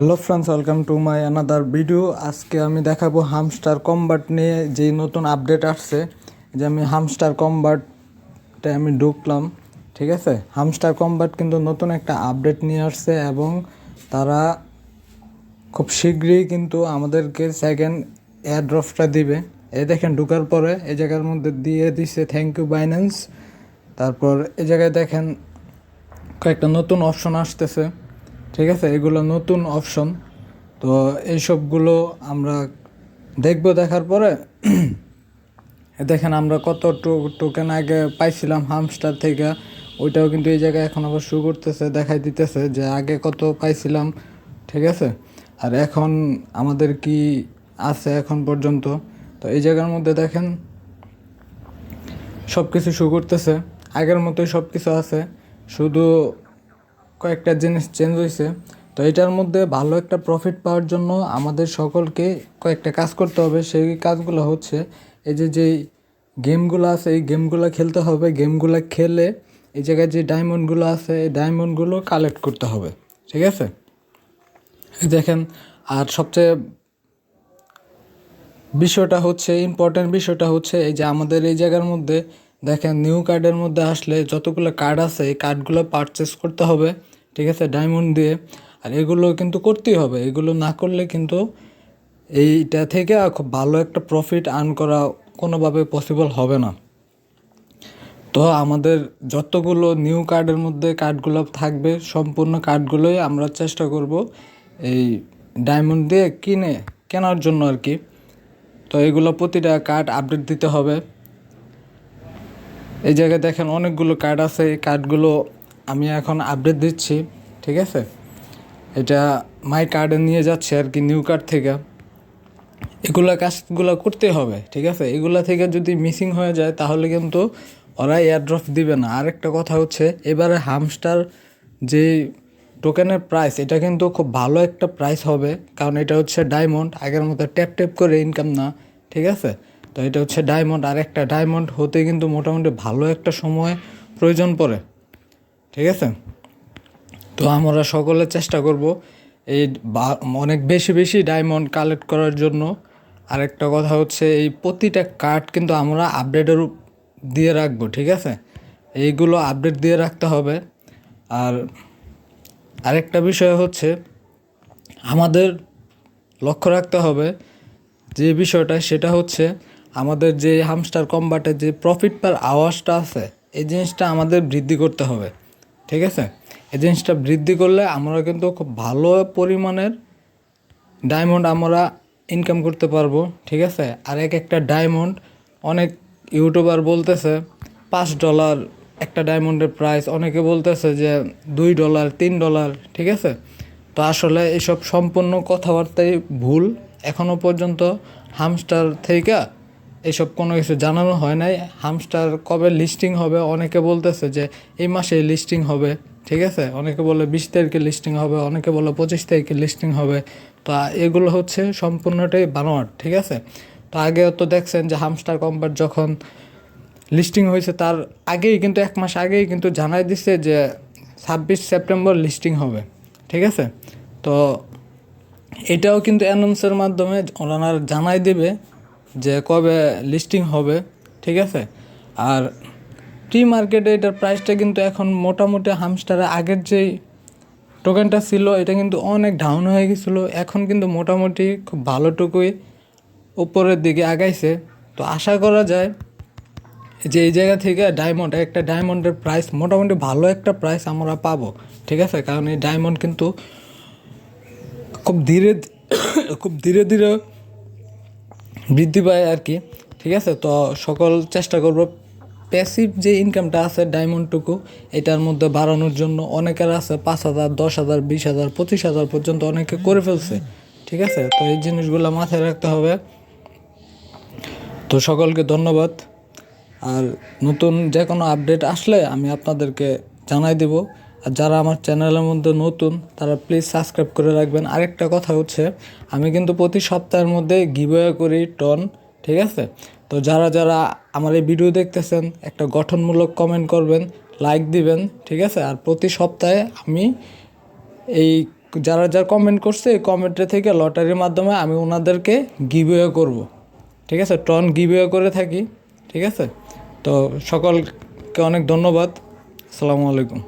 Hello friends welcome to my another video আজকে আমি দেখাবো হামস্টার কম্বাট নিয়ে যেই নতুন আপডেট আসছে। যে আমি হামস্টার কম্বাটে আমি ঢুকলাম, ঠিক আছে? হামস্টার কম্বাট কিন্তু নতুন একটা আপডেট নিয়ে আসছে এবং তারা খুব শীঘ্রই কিন্তু আমাদেরকে সেকেন্ড এয়ারড্রপটা দিবে। এ দেখেন, ঢুকার পরে এই জায়গার মধ্যে দিয়ে দিছে থ্যাংক ইউ বাইন্যান্স তারপর এই জায়গায় দেখেন, কয়েকটা নতুন অপশন আসতেছে। ঠিক আছে? এগুলো নতুন অপশন তো এইসবগুলো আমরা দেখব দেখার পরে। দেখেন আমরা কত টোকেন আগে পাইছিলাম হামস্টার থেকে। ওইটাও কিন্তু এই জায়গায় এখন আবার শুরু করতেছে, দেখাই দিতেছে যে আগে কত পাইছিলাম, ঠিক আছে? আর এখন আমাদের কি আছে এখন পর্যন্ত? তো এই জায়গার মধ্যে দেখেন সব কিছু শুরু করতেছে। আগের মতোই সব কিছু আছে। শুধু কয়েকটা জিনিস চেঞ্জ হয়েছে তো এটার মধ্যে ভালো একটা প্রফিট পাওয়ার জন্য আমাদের সকলকে কয়েকটা কাজ করতে হবে। সেই কাজগুলো হচ্ছে এই যে, যেই গেমগুলো আছে, এই গেমগুলো খেলতে হবে। গেমগুলো খেলে এই জায়গায় যে ডায়মন্ডগুলো আছে, এই ডায়মন্ডগুলো কালেক্ট করতে হবে। ঠিক আছে? দেখেন, আর সবচেয়ে বিষয়টা হচ্ছে ইম্পর্টেন্ট বিষয়টা হচ্ছে এই যে আমাদের এই জায়গার মধ্যে দেখেন নিউ কার্ডের মধ্যে আসলে যতগুলো কার্ড আছে, এই কার্ডগুলো পারচেস করতে হবে, ঠিক আছে ডায়মন্ড দিয়ে। আর এগুলো কিন্তু করতেই হবে, এগুলো না করলে কিন্তু এইটা থেকে খুব ভালো একটা প্রফিট আর্ন করা কোনোভাবে পসিবল হবে না। তো আমাদের যতগুলো নিউ কার্ডের মধ্যে কার্ডগুলো থাকবে, সম্পূর্ণ কার্ডগুলোই আমরা চেষ্টা করব এই ডায়মন্ড দিয়ে কিনে, কেনার জন্য আর কি। তো এগুলো প্রতিটা কার্ড আপডেট দিতে হবে। এই জায়গায় দেখেন অনেকগুলো কার্ড আছে, এই কার্ডগুলো আমি এখন আপডেট দিচ্ছি, ঠিক আছে? এটা মাই কার্ডে নিয়ে যাচ্ছে আর কি নিউ কার্ড থেকে। এগুলো কাজগুলো করতে হবে, ঠিক আছে? এগুলা থেকে যদি মিসিং হয়ে যায়, তাহলে কিন্তু ওরা এয়ারড্রপ দিবে না। আরেকটা কথা হচ্ছে, এবারে হামস্টার যে টোকেনের প্রাইস এটা কিন্তু খুব ভালো একটা প্রাইস হবে, কারণ এটা হচ্ছে ডায়মন্ড আগের মতো ট্যাপ ট্যাপ করে ইনকাম না, ঠিক আছে? তো এটা হচ্ছে ডায়মন্ড আর একটা ডায়মন্ড হতে কিন্তু মোটামুটি ভালো একটা সময় প্রয়োজন পড়ে। ঠিক আছে? তো আমরা সকলে চেষ্টা করব এই অনেক বেশি বেশি ডায়মন্ড কালেক্ট করার জন্য। আরেকটা কথা হচ্ছে এই প্রতিটা কার্ড কিন্তু আমরা আপডেটের দিয়ে রাখব, ঠিক আছে? এইগুলো আপডেট দিয়ে রাখতে হবে। আর আরেকটা বিষয় হচ্ছে আমাদের লক্ষ্য রাখতে হবে যে বিষয়টা, সেটা হচ্ছে আমাদের যে হামস্টার কম্বাটের যে প্রফিট পার আওয়াজটা আছে, এই জিনিসটা আমাদের বৃদ্ধি করতে হবে, ঠিক আছে? এই জিনিসটা বৃদ্ধি করলে আমরা কিন্তু খুব ভালো পরিমাণের ডায়মন্ড আমরা ইনকাম করতে পারব, ঠিক আছে? আর এক একটা ডায়মন্ড অনেক ইউটিউবার বলতেছে, পাঁচ ডলার একটা ডায়মন্ডের প্রাইস অনেকে বলতেছে যে দুই ডলার তিন ডলার ঠিক আছে? তো আসলে এসব সম্পূর্ণ কথাবার্তাই ভুল এখনও পর্যন্ত হামস্টার থেকে এসব কোনো কিছু জানানো হয় নাই। হামস্টার কবে লিস্টিং হবে? অনেকে বলতেছে যে, এই মাসে লিস্টিং হবে, ঠিক আছে? অনেকে বলে বিশ তারিখে লিস্টিং হবে, অনেকে বলে পঁচিশ তারিখে লিস্টিং হবে। তো এগুলো হচ্ছে সম্পূর্ণটাই বানোয়াট, ঠিক আছে? তো আগে তো দেখছেন যে হামস্টার কম্পার যখন লিস্টিং হয়েছে, তার আগেই কিন্তু, এক মাস আগেই কিন্তু জানাই দিচ্ছে যে ছাব্বিশ সেপ্টেম্বর লিস্টিং হবে, ঠিক আছে? তো এটাও কিন্তু অ্যানাউন্সের মাধ্যমে ওনারা জানাই দেবে। যে কবে লিস্টিং হবে, ঠিক আছে? আর প্রি মার্কেটে এটার প্রাইসটা কিন্তু এখন মোটামুটি হামস্টারের আগের যেই টোকেনটা ছিল, এটা কিন্তু অনেক ডাউন হয়ে গেছিল। এখন কিন্তু মোটামুটি খুব ভালোটুকুই উপরের দিকে আগাইছে। তো আশা করা যায় যে এই জায়গা থেকে ডায়মন্ড একটা ডায়মন্ডের প্রাইস মোটামুটি ভালো একটা প্রাইস আমরা পাবো, ঠিক আছে? কারণ এই ডায়মন্ড কিন্তু খুব ধীরে খুব ধীরে ধীরে বৃদ্ধি পায় আর কি। ঠিক আছে? তো সকল চেষ্টা করব। প্যাসিভ যে ইনকামটা আছে ডায়মন্ডটুকু এটার মধ্যে বাড়ানোর জন্য অনেকের আছে পাঁচ হাজার, দশ হাজার, বিশ হাজার, পঁচিশ হাজার পর্যন্ত অনেকে করে ফেলছে। ঠিক আছে? তো এই জিনিসগুলো মাথায় রাখতে হবে। তো সকলকে ধন্যবাদ। আর নতুন যে কোনো আপডেট আসলে আমি আপনাদেরকে জানাই দেব। আর যারা আমার চ্যানেলের মধ্যে নতুন, তারা প্লিজ সাবস্ক্রাইব করে রাখবেন। আরেকটা কথা হচ্ছে, আমি কিন্তু প্রতি সপ্তাহের মধ্যে গিভওয়ে করি টন ঠিক আছে? তো যারা যারা আমার এই ভিডিও দেখতেছেন, একটা গঠনমূলক কমেন্ট করবেন লাইক দিবেন, ঠিক আছে? আর প্রতি সপ্তাহে আমি এই যারা যারা কমেন্ট করছে, এই কমেন্টে থেকে লটারির মাধ্যমে আমি ওনাদেরকে গিভওয়ে করব, ঠিক আছে? টন গিভওয়ে করে থাকি, ঠিক আছে? তো সকলকে অনেক ধন্যবাদ। আসসালামু আলাইকুম।